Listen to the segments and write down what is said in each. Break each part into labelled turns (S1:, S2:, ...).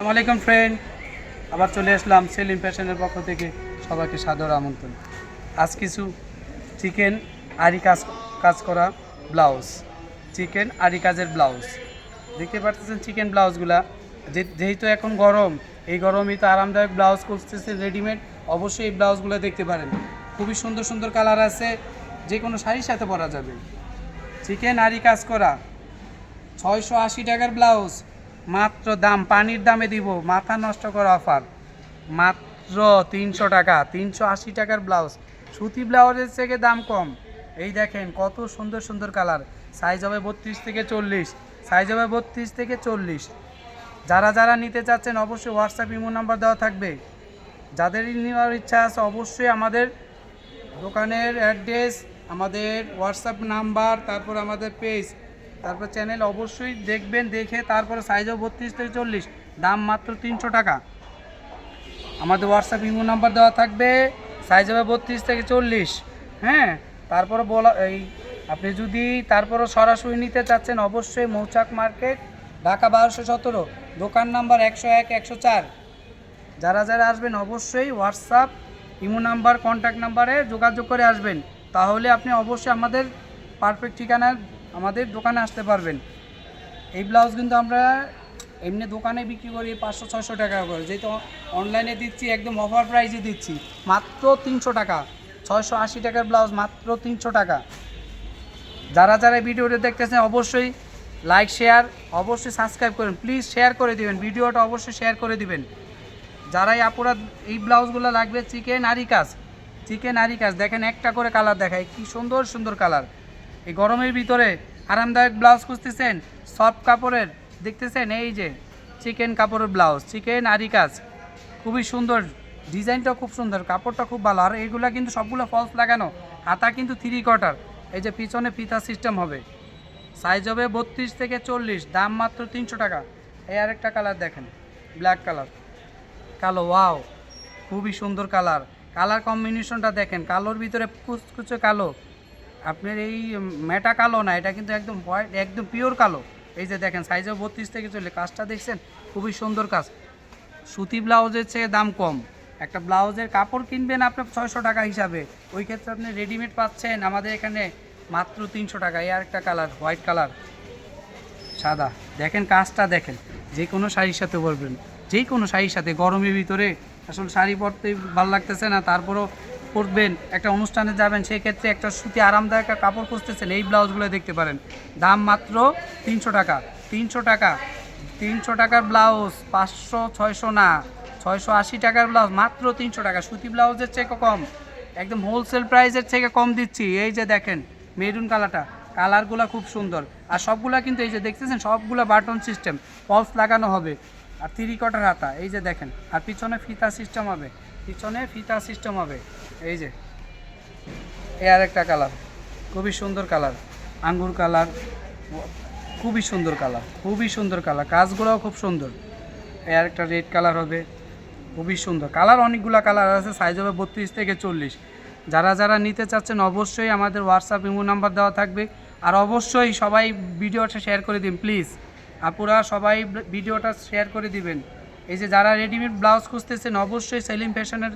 S1: আসসালামু আলাইকুম ফ্রেন্ড আবার চলে আসলাম সেলিম ফ্যাশনের পক্ষ থেকে সবাইকে সাদর আমন্ত্রণ। আজ কিছু চিকেন আরি কাজ কাজ করা ব্লাউজ। চিকেন আরি কাজের ব্লাউজ। দেখতে পাচ্ছেন চিকেন ব্লাউজগুলা। যেহেতু এখন গরম, এই গরমে তো আরামদায়ক ব্লাউজ করতেছে রেডিমেড অবশ্যই এই ব্লাউজগুলো দেখতে পারেন। খুবই সুন্দর সুন্দর কালার আছে। যে কোনো শাড়ির সাথে পরা যাবে। চিকেন আরি কাজ করা। ছয়শো আশি টাকার ব্লাউজ। মাত্র দাম, পানির দামে দিব, মাথা নষ্ট করা অফার। মাত্র তিনশো টাকা, তিনশো আশি টাকার ব্লাউজ। সুতি ব্লাউজের থেকে দাম কম। এই দেখেন, কত সুন্দর সুন্দর কালার। সাইজ হবে বত্রিশ থেকে চল্লিশ। সাইজ হবে বত্রিশ থেকে চল্লিশ। যারা যারা নিতে চাচ্ছেন, অবশ্যই হোয়াটসঅ্যাপ ইমো নাম্বার দেওয়া থাকবে। যাদেরই নেওয়ার ইচ্ছা আছে, অবশ্যই আমাদের দোকানের অ্যাড্রেস, আমাদের হোয়াটসঅ্যাপ নাম্বার, তারপর আমাদের পেজ। তারপর চ্যানেল অবশ্যই দেখবেন, দেখে তারপরে সাইজও বত্রিশ থেকে চল্লিশ। দাম মাত্র তিনশো টাকা। আমাদের হোয়াটসঅ্যাপ ইমো নাম্বার দেওয়া থাকবে সাইজ হবে বত্রিশ থেকে চল্লিশ। হ্যাঁ তারপরে বলা, এই, আপনি যদি তারপরও সরাসরি নিতে চাচ্ছেন, অবশ্যই মৌচাক মার্কেট, ঢাকা বারোশো সতেরো। দোকান নাম্বার একশো এক, একশো চার। যারা যারা আসবেন, অবশ্যই হোয়াটসঅ্যাপ ইমো নাম্বার কন্ট্যাক্ট নাম্বারে যোগাযোগ করে আসবেন। তাহলে আপনি অবশ্যই আমাদের পারফেক্ট ঠিকানায় আমাদের দোকানে আসতে পারবেন। এই ব্লাউজ কিন্তু আমরা এমনি দোকানে বিক্রি করি পাঁচশো, ছয়শো টাকা করে। যেহেতু অনলাইনে দিচ্ছি, একদম অফার প্রাইসে দিচ্ছি। মাত্র তিনশো টাকা। ছয়শো আশি টাকার ব্লাউজ মাত্র তিনশো টাকা। যারা যারা ভিডিওটা দেখতেছেন, অবশ্যই লাইক শেয়ার অবশ্যই সাবস্ক্রাইব করুন। প্লিজ শেয়ার করে দিবেন। ভিডিওটা অবশ্যই শেয়ার করে দিবেন। যারাই আপুরা এই ব্লাউজগুলো লাগবে, চিকেন আরি কাজ চিকেন আরি কাজ দেখেন একটা করে কালার দেখায়। কি সুন্দর সুন্দর কালার এই গরমের ভিতরে আরামদায়ক ব্লাউজ খুঁজতেছেন সফট কাপড়ের, দেখতেছেন এই যে চিকেন কাপড়ের ব্লাউজ চিকেন আরি কাজ খুবই সুন্দর ডিজাইনটা খুব সুন্দর, কাপড়টা খুব ভালো। আর এগুলা কিন্তু সবগুলো ফলস লাগানো, হাতা কিন্তু থ্রি কোয়ার্টার এই যে পিছনে ফিতা সিস্টেম হবে। সাইজ হবে বত্রিশ থেকে চল্লিশ, দাম মাত্র তিনশো টাকা। এই আরেকটা কালার দেখেন ব্ল্যাক কালার কালো ওয়াও খুবই সুন্দর কালার কালার কম্বিনেশনটা দেখেন, কালোর ভিতরে কুচকুচে কালো। আপনার এই মেটা কালো না, এটা কিন্তু একদম হোয়াইট একদম পিওর কালো। এই যে দেখেন সাইজও বত্রিশ থেকে চলে কাজটা দেখছেন? খুবই সুন্দর কাজ। সুতি ব্লাউজের চেয়ে দাম কম। একটা ব্লাউজের কাপড় কিনবেন আপনার ছয়শো টাকা হিসাবে। ওই ক্ষেত্রে আপনি রেডিমেড পাচ্ছেন আমাদের এখানে মাত্র তিনশো টাকা। এই আরেকটা কালার হোয়াইট কালার সাদা। দেখেন কাজটা দেখেন। যে কোনো শাড়ির সাথে পরবেন যে কোনো শাড়ির সাথে। গরমের ভিতরে আসলে শাড়ি পরতে ভালো লাগতেছে না। তারপরও পরবেন, একটা অনুষ্ঠানে যাবেন সেই ক্ষেত্রে একটা সুতি আরামদায়ক কাপড় খুঁজতেছেন, এই ব্লাউজগুলো দেখতে পারেন। দাম মাত্র তিনশো টাকা তিনশো টাকা, তিনশো টাকার ব্লাউজ, পাঁচশো, ছয়শো না, ছয়শো আশি টাকার ব্লাউজ, মাত্র তিনশো টাকা। সুতি ব্লাউজের চেয়ে কম, একদম হোলসেল প্রাইসের থেকে কম দিচ্ছি। এই যে দেখেন মেরুন কালারটা কালারগুলো খুব সুন্দর। আর সবগুলা কিন্তু এই যে দেখতেছেন, সবগুলো বাটন সিস্টেম পলস লাগানো হবে। আর থ্রি কটার হাতা, এই যে দেখেন, আর পিছনে ফিতা সিস্টেম হবে, পিছনে ফিতা সিস্টেম হবে। এই যে এই আর একটা কালার খুবই সুন্দর কালার আঙ্গুর কালার খুবই সুন্দর কালার খুবই সুন্দর কালার কাজগুলোও খুব সুন্দর। এই আরেকটা রেড কালার হবে, খুবই সুন্দর। কালার অনেকগুলো কালার আছে সাইজ হবে বত্রিশ থেকে চল্লিশ। যারা যারা নিতে চাচ্ছেন, অবশ্যই আমাদের হোয়াটসঅ্যাপ ইমো নাম্বার দেওয়া থাকবে। আর অবশ্যই সবাই ভিডিওটা শেয়ার করে দিন প্লিজ আপুরা সবাই ভিডিওটা শেয়ার করে দিবেন। এই যে যারা রেডিমেড ব্লাউজ খুঁজতেছেন, অবশ্যই সেলিম ফ্যাশনের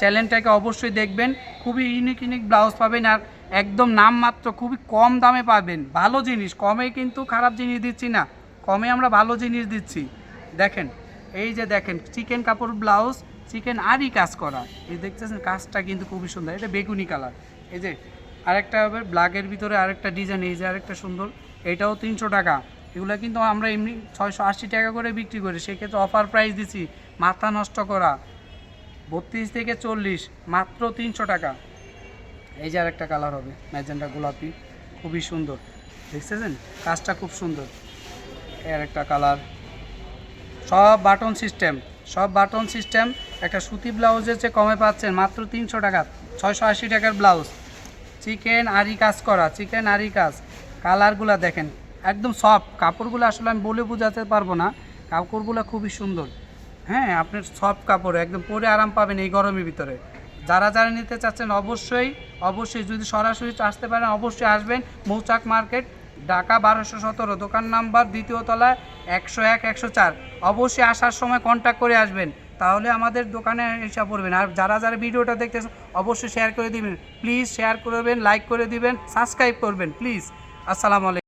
S1: চ্যানেলটাকে অবশ্যই দেখবেন। খুবই ইউনিক ইউনিক ব্লাউজ পাবেন আর একদম নামমাত্র খুবই কম দামে পাবেন। ভালো জিনিস, কমে কিন্তু খারাপ জিনিস দিচ্ছি না। কমে আমরা ভালো জিনিস দিচ্ছি। দেখেন, এই যে দেখেন চিকেন কাপড় ব্লাউজ চিকেন আরই কাজ করা। এই দেখতেছেন কাজটা কিন্তু খুবই সুন্দর। এটা বেগুনি কালার। এই যে আরেকটা হবে ব্ল্যাকের ভিতরে আরেকটা ডিজাইন এই যে আরেকটা সুন্দর। এটাও তিনশো টাকা। এগুলো কিন্তু আমরা এমনি ছয়শো আশি টাকা করে বিক্রি করি। সেক্ষেত্রে অফার প্রাইস দিচ্ছি মাথা নষ্ট করা। বত্রিশ থেকে চল্লিশ, মাত্র তিনশো টাকা। এই যে আরেকটা কালার হবে ম্যাজেন্টা গোলাপি, খুবই সুন্দর। দেখতেছেন? কাজটা খুব সুন্দর। এই আরেকটা কালার সব বাটন সিস্টেম সব বাটন সিস্টেম একটা সুতি ব্লাউজের চেয়ে কমে পাচ্ছেন, মাত্র তিনশো টাকা। ছয়শো আশি টাকার ব্লাউজ। চিকেন আরি কাজ করা, চিকেন আরি কাজ। কালারগুলো দেখেন, একদম সফট কাপড়গুলো আসলে আমি বলে বোঝাতে পারব না। কাপড়গুলো খুবই সুন্দর। হ্যাঁ আপনার সফট কাপড় একদম পরে আরাম পাবেন এই গরমের ভিতরে। যারা যারা নিতে চাচ্ছেন অবশ্যই অবশ্যই যদি সরাসরি আসতে পারেন, অবশ্যই আসবেন মৌচাক মার্কেট, ঢাকা বারোশো সতেরো, দোকান নাম্বার দ্বিতীয় তলায় একশো এক, একশো চার। অবশ্যই আসার সময় কন্ট্যাক্ট করে আসবেন, তাহলে আমাদের দোকানে এসে পড়বেন। আর যারা যারা ভিডিওটা দেখতেছেন, অবশ্যই শেয়ার করে দিবেন। প্লিজ শেয়ার করবেন লাইক করে দিবেন সাবস্ক্রাইব করবেন প্লিজ আসসালামু আলাইকুম।